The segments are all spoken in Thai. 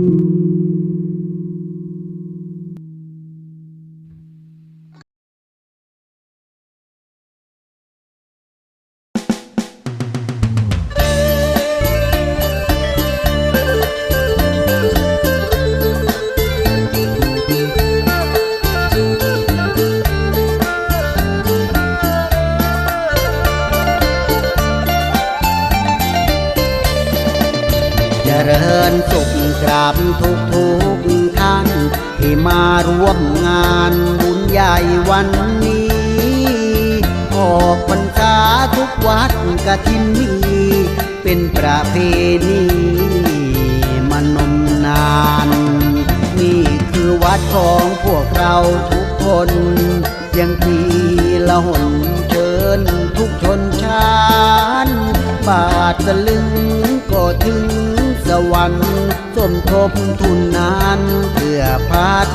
Música จริญสุขกราบทุกทุกท่าน ที่มาร่วมงานบุญใหญ่วันนี้ออกพรรษาทุกวัดกะทินมีเป็นประเพณีมานมนาน นี่คือวัดของพวกเราทุกคน ยังปีละหนเชิญทุกชนชาติบาทสลึงก็ถึง สวรรค์สมทบทุนนานเพื่อพัฒ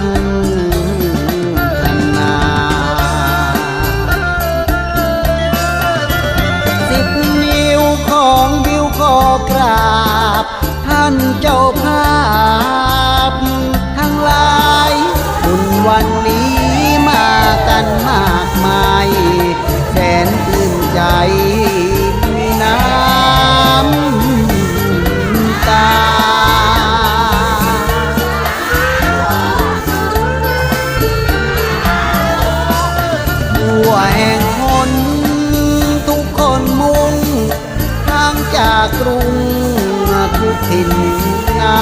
วแห่งคนทุกคนมุ่งทางจากกรุงทุกถิ่นนา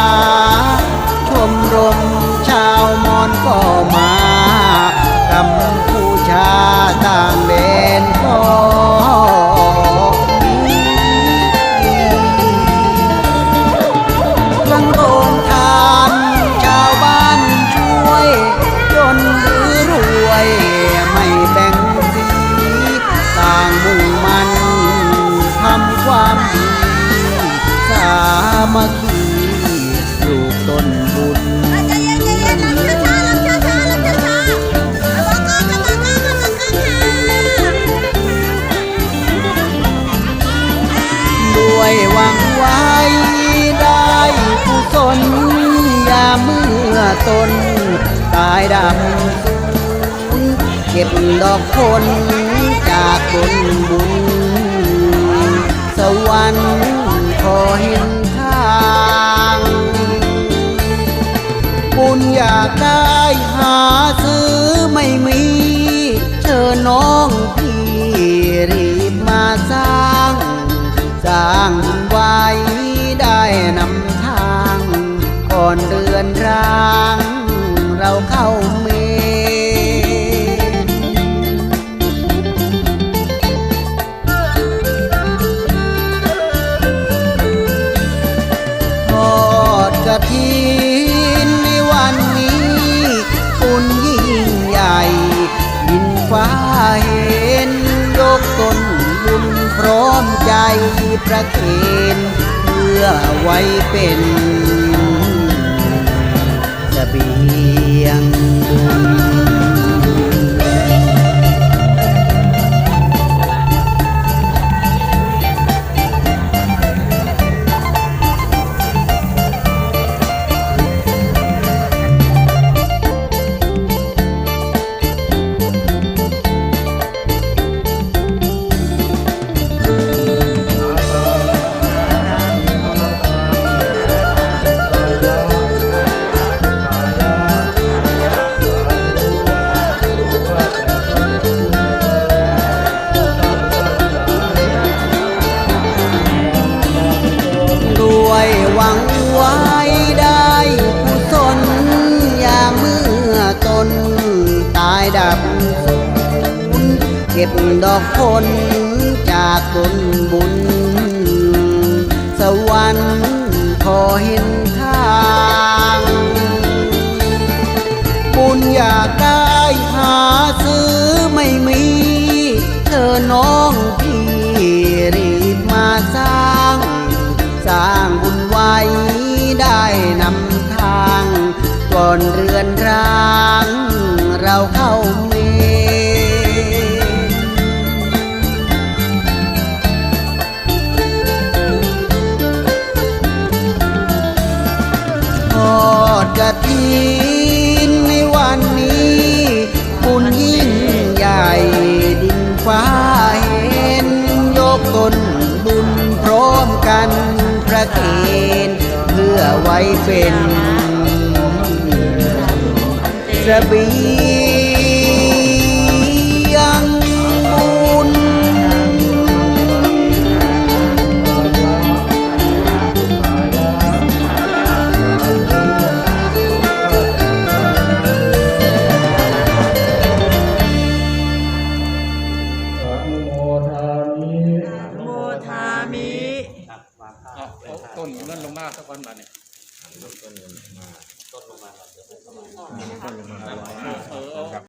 มาบอกก่อนค่ะด้วยหวังไว้ได้ผู้สนยาเมื่อตนตายดำเก็บดอกผลจากบนบุญสวรรค์ขอเห็น อยากได้หาซื้อไม่มี เชิญน้องพี่รีบมาสร้าง สร้างไว้ได้นำทาง ก่อนเดือนร้าง เราเข้าเมนทอดกะถิ ประเคนเพื่อไว้เป็นเสบียงบุญ ไว้ได้ผู้สนอย่าเมื่อตนตายดับสูญเก็บดอกผลจากตนบุญ สวรรค์ขอเห็นทาง บุญอยากได้หาซื้อไม่มี เธอน้องพี่รีบมาสร้างสร้าง ระทินในวันนี้บุญยิ่งใหญ่ดินฟ้าเห็น ยกตนบุญพร้อมกันพระเกณฑ์เพื่อไว้เป็นสบี ก้นเงินลงมาสักวันมาเนี่ย